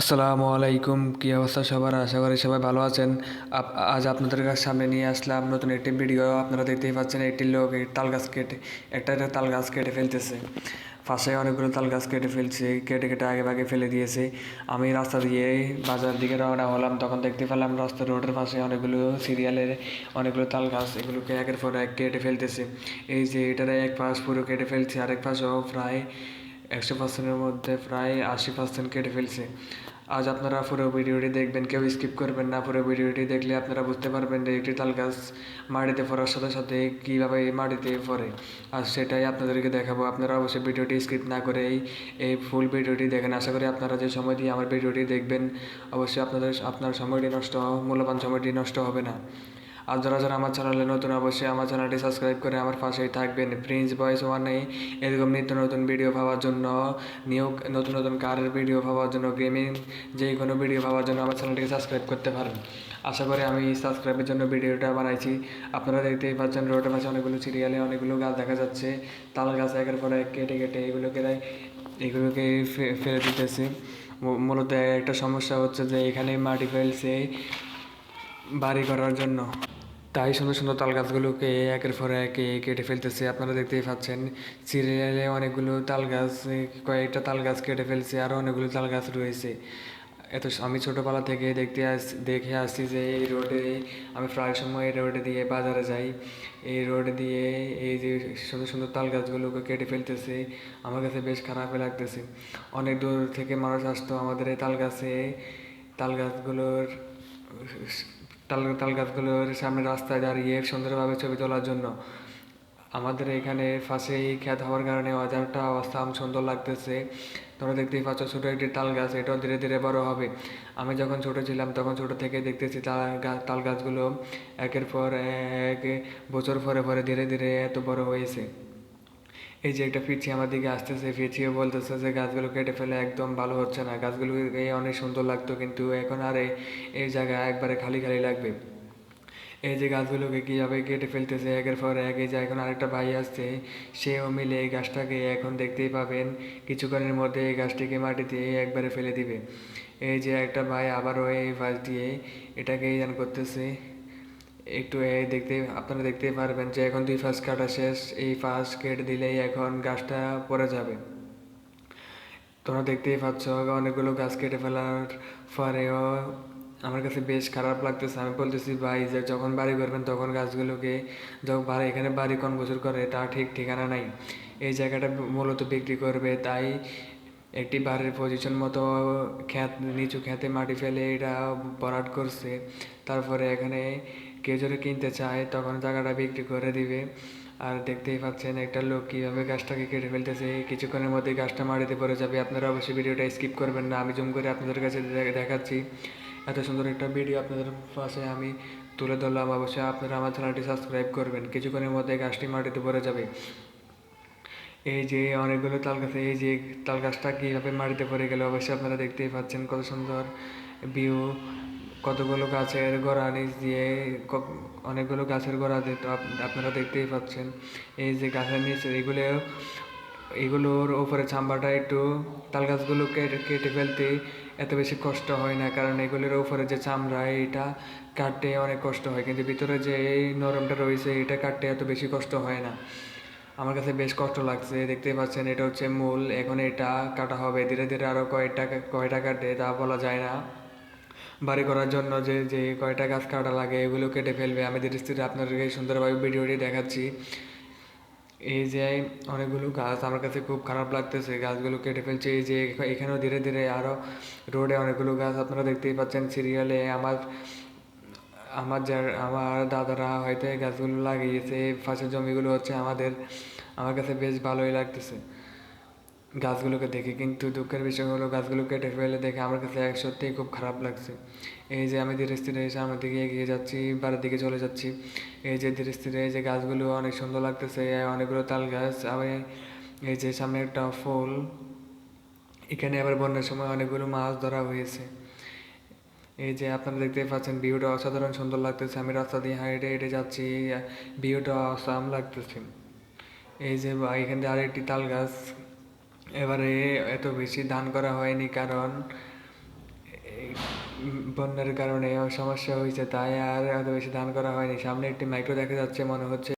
আসসালামু আলাইকুম, কী অবস্থা সবার? আশা করি সবাই ভালো আছেন। আজ আপনাদের কাছে সামনে নিয়ে আসলাম নতুন একটি ভিডিও আপনারা দেখতেই পাচ্ছেন একটি লোক তাল গাছ কেটে একটা একটা তাল গাছ কেটে ফেলতেছে। পাশে অনেকগুলো তাল গাছ কেটে ফেলছে, কেটে কেটে আগে ভাগে ফেলে দিয়েছে। আমি রাস্তা দিয়ে বাজার দিকে রওনা হলাম। তখন দেখতে পেলাম রাস্তা রোডের পাশে অনেকগুলো সিরিয়ালের অনেকগুলো তাল গাছ এগুলোকে একের পর এক কেটে ফেলতেছে। এই যে এটার এক পাশ পুরো কেটে ফেলছে, আরেক পাশও প্রায় একশো পার্সেন্টের মধ্যে প্রায় আশি পার্সেন্ট কেটে ফেলছে। আজ আপনারা পুরো ভিডিওটি দেখবেন, কেউ স্কিপ করবেন না। পুরো ভিডিওটি দেখলে আপনারা বুঝতে পারবেন যে একটি তাল গাছ মাটিতে পড়ার সাথে সাথে কীভাবে মাটিতে পড়ে। আর সেটাই আপনাদেরকে দেখাবো। আপনারা অবশ্যই ভিডিওটি স্কিপ না করে এই এই ফুল ভিডিওটি দেখেন। আশা করি আপনারা যে সময় দিয়ে আমার ভিডিওটি দেখবেন, অবশ্যই আপনাদের, আপনার সময়টি নষ্ট, মূল্যবান সময়টি নষ্ট হবে না। আর যারা যারা আমার চ্যানেলে নতুন, অবশ্যই আমার চ্যানেলটি সাবস্ক্রাইব করে আমার পাশেই থাকবেন। প্রিন্স বয়েস ওয়ানে এরকম নিত্য নতুন ভিডিও পাওয়ার জন্য নিউ নতুন নতুন কারের ভিডিও পাওয়ার জন্য গেমিং যে কোনো ভিডিও পাওয়ার জন্য আমার চ্যানেলটিকে সাবস্ক্রাইব করতে পারেন। আশা করি আমি সাবস্ক্রাইবের জন্য ভিডিওটা বানাইছি। আপনারা দেখতেই পাচ্ছেন রোডের পাশে অনেকগুলো সিরিয়ালে অনেকগুলো গাছ দেখা যাচ্ছে। তাল গাছ একের পর এক কেটে কেটে এগুলোকে এগুলোকে ফেলে দিতেছে। মূলত একটা সমস্যা হচ্ছে যে এখানে মাটি ফেলছে বাড়ি করার জন্য। তাই সুন্দর সুন্দর তাল গাছগুলোকে একের পর এক কেটে ফেলতেছে। আপনারা দেখতেই পাচ্ছেন, সিরিয়ালে অনেকগুলো তাল গাছ কয়েকটা তাল গাছ কেটে ফেলছে আরও অনেকগুলো তাল গাছ রয়েছে। এত আমি ছোটোবেলা থেকে দেখতে আস, দেখে আসছি যে এই রোডে, আমি প্রায় সময় এই রোডে দিয়ে বাজারে যাই। এই রোডে দিয়ে এই যে সুন্দর সুন্দর তাল গাছগুলোকে কেটে ফেলতেছে, আমার কাছে বেশ খারাপই লাগতেছে। অনেক দূর থেকে মানুষ আসতো আমাদের এই তাল গাছে তাল গাছগুলোর তাল তাল গাছগুলোর সামনে রাস্তায় দাঁড়িয়ে সুন্দরভাবে ছবি তোলার জন্য। আমাদের এখানে পাশেই খ্যাত হওয়ার কারণে অজানটা অবস্থা সুন্দর লাগতেছে। তোমরা দেখতেই পাচ্ছ ছোটো একটি তাল গাছ, এটাও ধীরে ধীরে বড় হবে। আমি যখন ছোটো ছিলাম তখন ছোটো থেকে দেখতেছি তাল গা- তাল গাছগুলো একের পর এক, বছর পরে পরে ধীরে ধীরে এত বড় হয়েছে। এই যে একটা পিছিয়ে আমার দিকে আসতেছে পিছিয়ে বলতেছে যে গাছগুলো কেটে ফেলে একদম ভালো হচ্ছে না। গাছগুলো অনেক সুন্দর লাগতো কিন্তু এখন আর এই- জায়গা একবারে খালি খালি লাগবে। এই যে গাছগুলোকে কীভাবে কেটে ফেলতেছে, একের পর এক, এই যে এখন আরেকটা ভাই আসছে, সেও মিলে এই গাছটাকে এখন দেখতেই পাবেন, কিছুক্ষণের মধ্যে এই গাছটিকে মাটিতে একবারে ফেলে দিবে। এই যে একটা ভাই আবারও এই পাশ দিয়ে এটাকে ইয়ান করতেছে। একটু এই দেখতে, আপনারা দেখতেই পারবেন যে এখন দুই ফাঁস কাটা শেষ, এই ফাঁস কেটে দিলেই এখন গাছটা পড়ে যাবে। তোমরা দেখতেই পাচ্ছ, অনেকগুলো গাছ কেটে ফেলার পরেও আমার কাছে বেশ খারাপ লাগতেছে। আমি বলতেছি, ভাই, যে যখন বাড়ি করবেন তখন গাছগুলোকে যখন বাড়ি এখানে বাড়ি কোন বছর করে, তা ঠিক ঠিকানা নাই। এই জায়গাটা মূলত বিক্রি করবে, তাই একটি বাড়ির পজিশন মতো খ্যাত, নিচু খেতে মাটি ফেলে এটা ভরাট করছে। তারপরে এখানে কেউ যদি কিনতে চায়, তখন জায়গাটা বিক্রি করে দিবে। আর দেখতেই পাচ্ছেন একটা লোক কীভাবে গাছটাকে কেটে ফেলতেছে। কিছুক্ষণের মধ্যে গাছটা মাটিতে পড়ে যাবে। আপনারা অবশ্যই ভিডিওটা স্কিপ করবেন না। আমি জুম করে আপনাদের কাছে দেখাচ্ছি। এত সুন্দর একটা ভিডিও আপনাদের পাশে আমি তুলে ধরলাম। অবশ্যই আপনারা আমার চ্যানেলটি সাবস্ক্রাইব করবেন। কিছুক্ষণের মধ্যে গাছটি মাটিতে পড়ে যাবে। এই যে অনেকগুলো তাল গাছ এই যে তাল গাছটা কীভাবে মাটিতে পড়ে গেল, অবশ্যই আপনারা দেখতেই পাচ্ছেন কত সুন্দর ভিউ কতগুলো গাছের গোড়া নিচ দিয়ে অনেকগুলো গাছের গোড়া দিয়ে আপনারা দেখতেই পাচ্ছেন। এই যে গাছের নিচে, এগুলো, এগুলোর উপরে চাম্বাটা একটু তাল গাছগুলো কেটে ফেলতে এত বেশি কষ্ট হয় না, কারণ এগুলোর উপরে যে চামড়া, এটা কাটতে অনেক কষ্ট হয়, কিন্তু ভিতরে যে এই নরমটা রয়েছে, এটা কাটতে এত বেশি কষ্ট হয় না। আমার কাছে বেশ কষ্ট লাগছে, দেখতেই পাচ্ছেন এটা হচ্ছে মূল, এখন এটা কাটা হবে। ধীরে ধীরে আরও কয়টা কয়টা কাটে তা বলা যায় না। বাড়ি করার জন্য যে যে কয়টা গাছ কাটা লাগে, এগুলো কেটে ফেলবে। আমি ধীরে ধীরে আপনাদেরকে সুন্দরভাবে ভিডিওটি দেখাচ্ছি। এই যে অনেকগুলো গাছ, আমার কাছে খুব খারাপ লাগতেছে। গাছগুলো কেটে ফেলছে। এই যে এখানেও ধীরে ধীরে আরও রোডে অনেকগুলো গাছ, আপনারা দেখতেই পাচ্ছেন। সিরিয়ালে আমার আমার যার, আমার দাদারা হয়তো এই গাছগুলো লাগিয়েছে পাশের জমিগুলো হচ্ছে আমাদের। আমার কাছে বেশ ভালোই লাগতেছে। গাছগুলোকে দেখে কিন্তু দুঃখের বিষয় হলো গাছগুলো কেটে ফেলে দেখে আমার কাছে এক সত্যিই খুব খারাপ লাগছে। এই যে আমি ধীরে স্থিরে সামনের দিকে এগিয়ে যাচ্ছি, বাড়ির দিকে চলে যাচ্ছি। এই যে ধীরে স্থিরে এই যে গাছগুলো অনেক সুন্দর লাগতেছে, অনেকগুলো তাল গাছ আমি এই যে সামনে একটা ফুল। এখানে আবার বন্যার সময় অনেকগুলো মাছ ধরা হয়েছে। এই যে আপনারা দেখতে পাচ্ছেন, ভিউটা অসাধারণ সুন্দর লাগতেছে। আমি রাস্তা দিয়ে হাইটে হেঁটে যাচ্ছি, ভিউটা অসাম লাগতেছে। এই যে এখান দিয়ে আরেকটি তাল গাছ। এবারে এত বেশি ধান করা হয়নি কারণ বন্যার কারণে সমস্যা হয়েছে, তাই আর এত বেশি ধান করা হয়নি। সামনে একটি মাইক্রো দেখা যাচ্ছে, মনে হচ্ছে